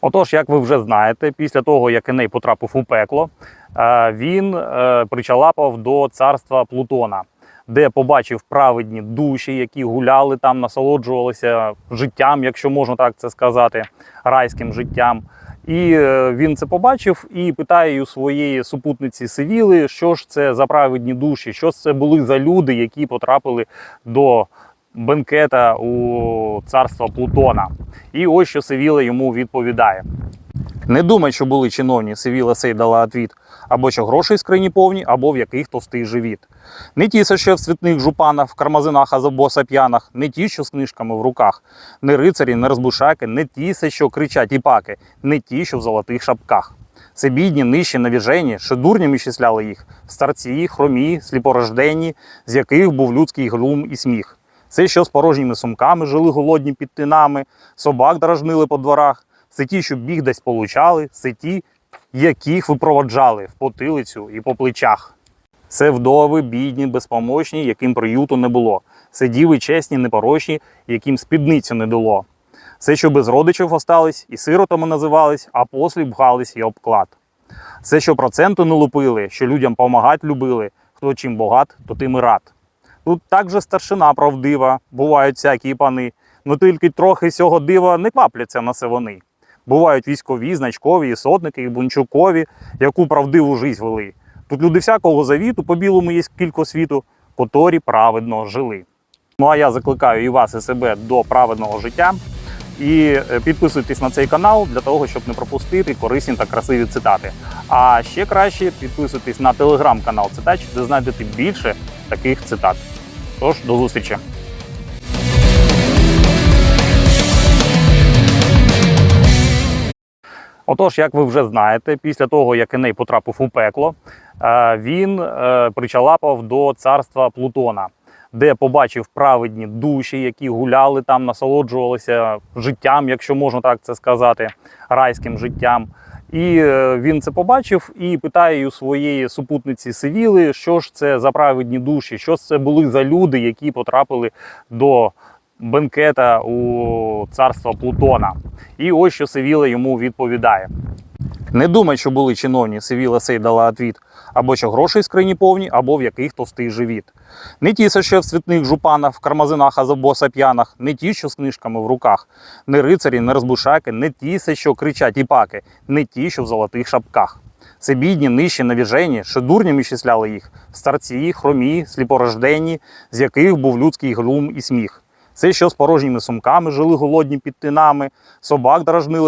Отож, як ви вже знаєте, після того, як Еней потрапив у пекло, е, він е, причалапав до царства Плутона, де побачив праведні душі, які гуляли там, насолоджувалися життям, якщо можна так це сказати, райським життям. І е, він це побачив і питає у своєї супутниці Сивіли, що ж це за праведні душі, що це були за люди, які потрапили до бенкета у царство Плутона. І ось що Севіла йому відповідає. Не думай, що були чиновні, Севіла сей дала відвід, або що грошей в скрині повні, або в яких товстий живіт. Не ті, що в цвітних жупанах, в кармазинах або сап'янах, не ті, що з книжками в руках, не рицарі, не розбушаки, не ті, що кричать і паки, не ті, що в золотих шапках. Це бідні, нижчі, навіжені, що дурнями числяли їх, старці, хромі, сліпорожденні, з яких був людський глум і сміх. Це що з порожніми сумками жили голодні під тинами, собак дражнили по дворах, це ті, що біг десь получали, це ті, яких випроводжали в потилицю і по плечах. Це вдови, бідні, безпомочні, яким приюту не було. Це діви чесні, непорочні, яким спідницю не дало. Це, що без родичів остались, і сиротами називались, а послі бгались і обклад. Це, що проценту не лупили, що людям помагать любили, хто чим багат, то тим і рад. Тут також старшина правдива, бувають всякі пани, но тільки трохи цього дива не квапляться на це вони. Бувають військові, значкові, і сотники, і бунчукові, яку правдиву жизнь вели. Тут люди всякого завіту, по білому є кілько світу, котрі праведно жили. Ну а я закликаю і вас, і себе до праведного життя. І е, підписуйтесь на цей канал для того, щоб не пропустити корисні та красиві цитати. А ще краще підписуйтесь на телеграм-канал Цитач, де знайдете більше таких цитат. Тож до зустрічі! Отож, як ви вже знаєте, після того, як Еней потрапив у пекло, е, він е, причалапав до царства Плутона, де побачив праведні душі, які гуляли там, насолоджувалися життям, якщо можна так це сказати, райським життям. І е, він це побачив і питає у своєї супутниці Сивіли, що ж це за праведні душі, що ж це були за люди, які потрапили до бенкета у царства Плутона. І ось що Севіла йому відповідає. Не думай, що були чиновні, Севіла сей дала відвід, або що грошей скрині повні, або в яких товстий живіт. Не ті, що в цвітних жупанах, в кармазинах або сап'янах, не ті, що з книжками в руках, не рицарі, не розбушаки, не ті, що кричать і паки, не ті, що в золотих шапках. Це бідні, нижчі, навіжені, що дурнями числяли їх, старці, хромі, сліпорожденні, з яких був людський глум і сміх. Це що з порожніми сумками жили голодні під тинами, собак дражнили